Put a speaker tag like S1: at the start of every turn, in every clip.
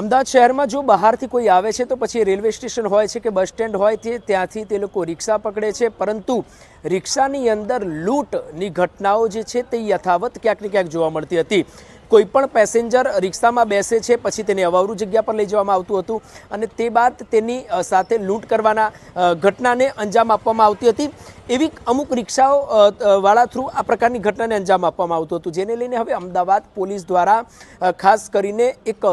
S1: અમદાવાદ શહેરમાં જો બહારથી કોઈ આવે છે તો પછી રેલવે સ્ટેશન હોય છે કે બસ સ્ટેન્ડ હોય તે ત્યાંથી તે લોકો રિક્ષા પકડે છે. પરંતુ રિક્ષાની અંદર લૂંટની ઘટનાઓ જે છે તે યથાવત ક્યાંક ને ક્યાંક જોવા મળતી હતી. કોઈ પણ પેસેન્જર રિક્ષામાં બેસે છે, પછી તેને અવાવરું જગ્યા પર લઈ જવામાં આવતું હતું અને તે બાદ તેની સાથે લૂંટ કરવાના ઘટનાને અંજામ આપવામાં આવતી હતી. એવી અમુક રિક્ષાઓ વાળા થ્રુ આ પ્રકારની ઘટનાને અંજામ આપવામાં આવતું હતું. જેને લઈને હવે અમદાવાદ પોલીસ દ્વારા ખાસ કરીને એક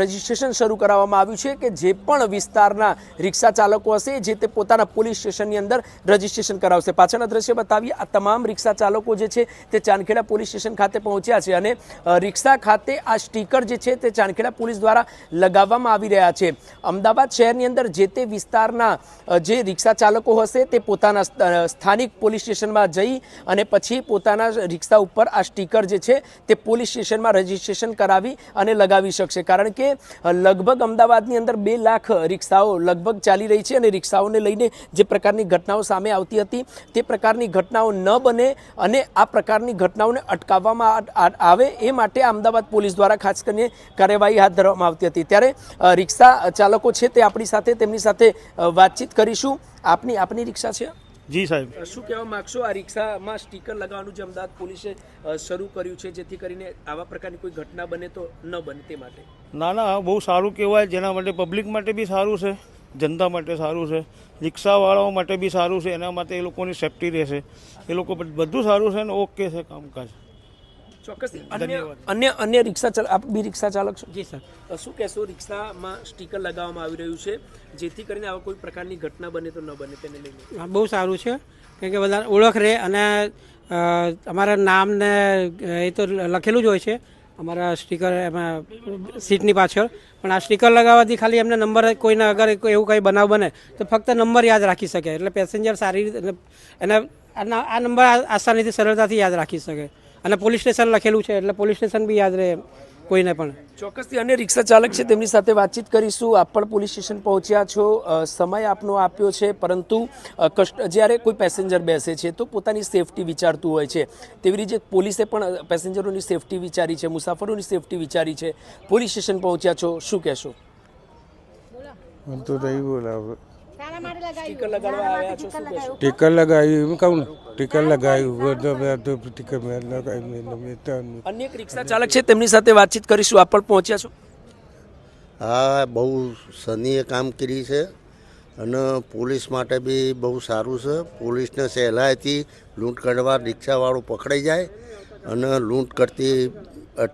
S1: રજિસ્ટ્રેશન શરૂ કરાવવામાં આવ્યું છે કે જે પણ વિસ્તારના રિક્ષા ચાલકો હશે જે તે પોતાના પોલીસ સ્ટેશનની અંદર રજિસ્ટ્રેશન કરાવશે. પાછળના દ્રશ્ય બતાવીએ, આ તમામ રિક્ષા ચાલકો જે છે તે ચાંદખેડા પોલીસ સ્ટેશન ખાતે પહોંચ્યા છે અને રિક્ષા ખાતે આ સ્ટીકર જે છે તે ચાંદખેડા પોલીસ દ્વારા લગાવવામાં આવી રહ્યા છે. અમદાવાદ શહેરની અંદર જે તે વિસ્તારના જે રિક્ષા ચાલકો હશે તે પોતાના સ્થાનિક પોલીસ સ્ટેશનમાં જઈ અને પછી પોતાના રિક્ષા ઉપર આ સ્ટીકર જે છે તે પોલીસ સ્ટેશનમાં રજીસ્ટ્રેશન કરાવી અને લગાવી શકશે. કારણ કે લગભગ અમદાવાદની અંદર બે લાખ રિક્ષાઓ લગભગ ચાલી રહી છે અને રિક્ષાઓને લઈને જે પ્રકારની ઘટનાઓ સામે આવતી હતી તે પ્રકારની ઘટનાઓ ન બને અને આ પ્રકારની ઘટનાઓને અટકાવવામાં આવે એ માટે અમદાવાદ પોલીસ દ્વારા ખાસ કરીને કાર્યવાહી હાથ ધરવામાં આવતી હતી. ત્યારે રિક્ષા ચાલકો છે તે આપણી સાથે તેમની સાથે વાતચીત કરીશું. આપની આપની રિક્ષા છે?
S2: જી સાહેબ.
S1: શું કહેવા માંગશો? આ રિક્ષામાં સ્ટીકર લગાવવાનું જે અમદાવાદ પોલીસે શરૂ કર્યું છે જેથી કરીને આવા પ્રકારની કોઈ ઘટના બને તો ન બને તે માટે?
S2: ના ના બહુ સારું કહેવાય. જેના માટે પબ્લિક માટે બી સારું છે જનતા માટે સારું છે રિક્ષાવાળાઓ માટે બી સારું છે એના માટે એ લોકોની સેફટી રહેશે. એ લોકો બધું સારું છે ને ઓકે છે કામકાજ.
S1: ચોક્કસ. અન્ય અન્ય અન્ય રિક્ષા ચાલ આપ બી રિક્ષા ચાલક છો? જી સર. શું કહેશો રિક્ષામાં સ્ટીકર લગાવવામાં આવી રહ્યું છે જેથી કરીને આવા કોઈ પ્રકારની ઘટના બને તો ન બને તેને લઈને?
S3: બહુ સારું છે. કારણ કે બધા ઓળખ રહે અને અમારા નામને એ તો લખેલું જ હોય છે અમારા સ્ટીકર એમાં સીટની પાછળ. પણ આ સ્ટીકર લગાવવાથી ખાલી એમને નંબર કોઈને અગર એવું કંઈ બનાવ બને તો ફક્ત નંબર યાદ રાખી શકે. એટલે પેસેન્જર સારી રીતે એને આ આ નંબર આસાનીથી સરળતાથી યાદ રાખી શકે. અને પોલીસ સ્ટેશન લખેલું છે એટલે પોલીસ સ્ટેશન બી યાદ રહે કોઈને પણ.
S1: ચોક્કસથી અને રિક્ષા ચાલક છે તેમની સાથે વાતચીત કરીશું. આપ પણ પોલીસ સ્ટેશન પહોંચ્યા છો. સમય આપનો આપ્યો છે પરંતુ કષ્ટ કસ્ટ જ્યારે કોઈ પેસેન્જર બેસે છે તો પોતાની સેફટી વિચારતું હોય છે. તેવી રીતે પોલીસે પણ પેસેન્જરોની સેફટી વિચારી છે મુસાફરોની સેફટી વિચારી છે. પોલીસ સ્ટેશન પહોંચ્યા છો. શું કહેશો?
S4: હું તો નહીં બોલાવું. ટીકર લગાવ્યું? એમ કહું ને ટીકર લગાવ્યું ટીકર
S1: રિક્ષા ચાલક છે તેમની સાથે વાતચીત કરીશું આપ પણ પહોંચ્યા છો?
S5: હા બહુ સનીય કામગીરી છે અને પોલીસ માટે બી બહુ સારું છે. પોલીસને સહેલાઈથી લૂંટ કરવા રિક્ષાવાળો પકડાઈ જાય અને લૂંટ કરતી